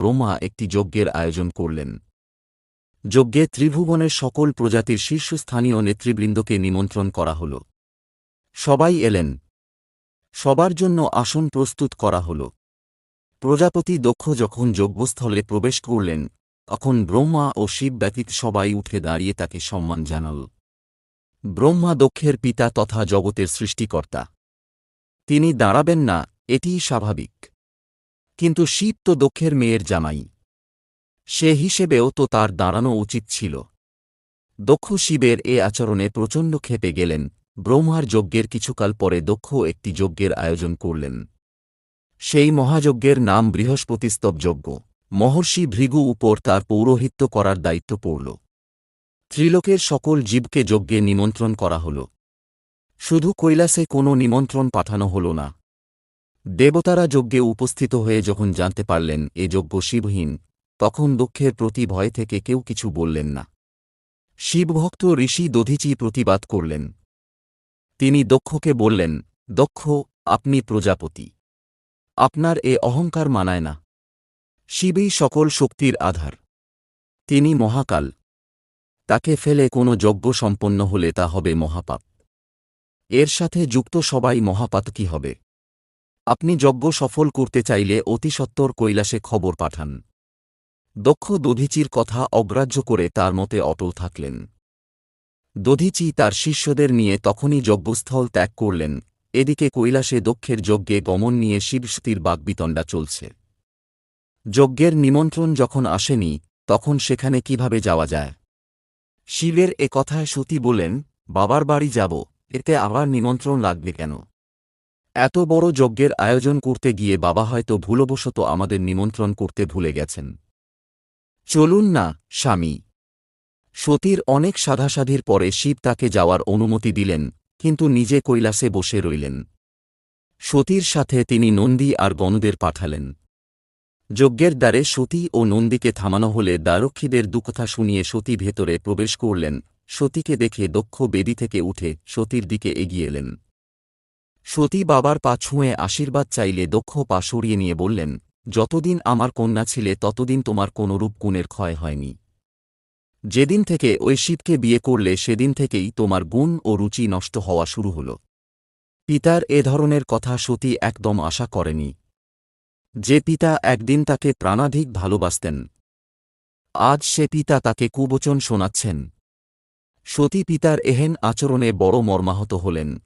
ব্রহ্মা একটি যজ্ঞের আয়োজন করলেন। যজ্ঞে ত্রিভুবনের সকল প্রজাতির শীর্ষস্থানীয় নেতৃবৃন্দকে নিমন্ত্রণ করা হল। সবাই এলেন। সবার জন্য আসন প্রস্তুত করা হল। প্রজাপতি দক্ষ যখন যজ্ঞস্থলে প্রবেশ করলেন, তখন ব্রহ্মা ও শিব ব্যতীত সবাই উঠে দাঁড়িয়ে তাকে সম্মান জানাল। ব্রহ্মা দক্ষের পিতা তথা জগতের সৃষ্টিকর্তা। তিনি দাঁড়াবেন না, এটিই স্বাভাবিক। কিন্তু শিব তো দক্ষের মেয়ের জামাই। সে হিসেবেও তো তার দাঁড়ানো উচিত ছিল। দক্ষ শিবের এ আচরণে প্রচণ্ড ক্ষেপে গেলেন, ব্রহ্মার যজ্ঞের কিছুকাল পরে দক্ষ একটি যজ্ঞের আয়োজন করলেন। সেই মহাযজ্ঞের নাম বৃহস্পতিস্তব যজ্ঞ। মহর্ষি ভৃগু উপর তার পৌরোহিত্য করার দায়িত্ব পড়ল। ত্রিলোকের সকল জীবকে যজ্ঞে নিমন্ত্রণ করা হল। শুধু কৈলাসে কোনো নিমন্ত্রণ পাঠানো হল না দেবতারা যজ্ঞে উপস্থিত হয়ে যখন জানতে পারলেন এ যজ্ঞ শিবহীন, তখন দক্ষের প্রতি ভয় থেকে কেউ কিছু বললেন না। শিবভক্ত ঋষি দধিচি প্রতিবাদ করলেন। তিনি দক্ষকে বললেন, দক্ষ, আপনি প্রজাপতি। আপনার এ অহংকার মানায় না। শিবই সকল শক্তির আধার। তিনি মহাকাল। তাকে ফেলে কোনো যজ্ঞ সম্পন্ন হলে তা হবে মহাপাপ। এর সাথে যুক্ত সবাই মহাপাত কি হবে। আপনি যজ্ঞ সফল করতে চাইলে অতিসত্বর কৈলাসে খবর পাঠান। দক্ষ দধিচির কথা অগ্রাহ্য করে তার মতে অটল থাকলেন। দধিচি তার শিষ্যদের নিয়ে তখনই যজ্ঞস্থল ত্যাগ করলেন। এদিকে কৈলাসে দক্ষের যজ্ঞে গমন নিয়ে শিবস্তির বাগবিতণ্ডা চলছে। যজ্ঞের নিমন্ত্রণ যখন আসেনি, তখন সেখানে কীভাবে যাওয়া যায়? শিবের এ কথায় সতী বলেন বাবার বাড়ি যাব, এতে আবার নিমন্ত্রণ লাগবে কেন? এত বড় যজ্ঞের আয়োজন করতে গিয়ে বাবা হয়তো ভুলবশত আমাদের নিমন্ত্রণ করতে ভুলে গেছেন। চলুন না, স্বামী। সতীর অনেক সাধাসাধির পরে শিব তাকে যাওয়ার অনুমতি দিলেন, কিন্তু নিজে কৈলাসে বসে রইলেন। সতীর সাথে তিনি নন্দী আর গণদের পাঠালেন। যজ্ঞের দ্বারে সতী ও নন্দীকে থামানো হলে দ্বারক্ষীদের দুকথা শুনিয়ে সতী ভেতরে প্রবেশ করলেন। সতীকে দেখে দক্ষ বেদি থেকে উঠে সতীর দিকে এগিয়ে এলেন। সতী বাবার পা ছুঁয়ে আশীর্বাদ চাইলে দক্ষ পা সরিয়ে নিয়ে বললেন, যতদিন আমার কন্যা ছিলে, ততদিন তোমার কোনরূপ গুণের ক্ষয় হয়নি। যেদিন থেকে ওই শিবকে বিয়ে করলে, সেদিন থেকেই তোমার গুণ ও রুচি নষ্ট হওয়া শুরু হল। পিতার এ ধরনের কথা সতী একদম আশা করেনি। যে পিতা একদিন তাকে প্রাণাধিক ভালোবাসতেন, আজ সে পিতা তাকে কুবচন শোনাচ্ছেন। সতী পিতার এহেন আচরণে বড় মর্মাহত হলেন।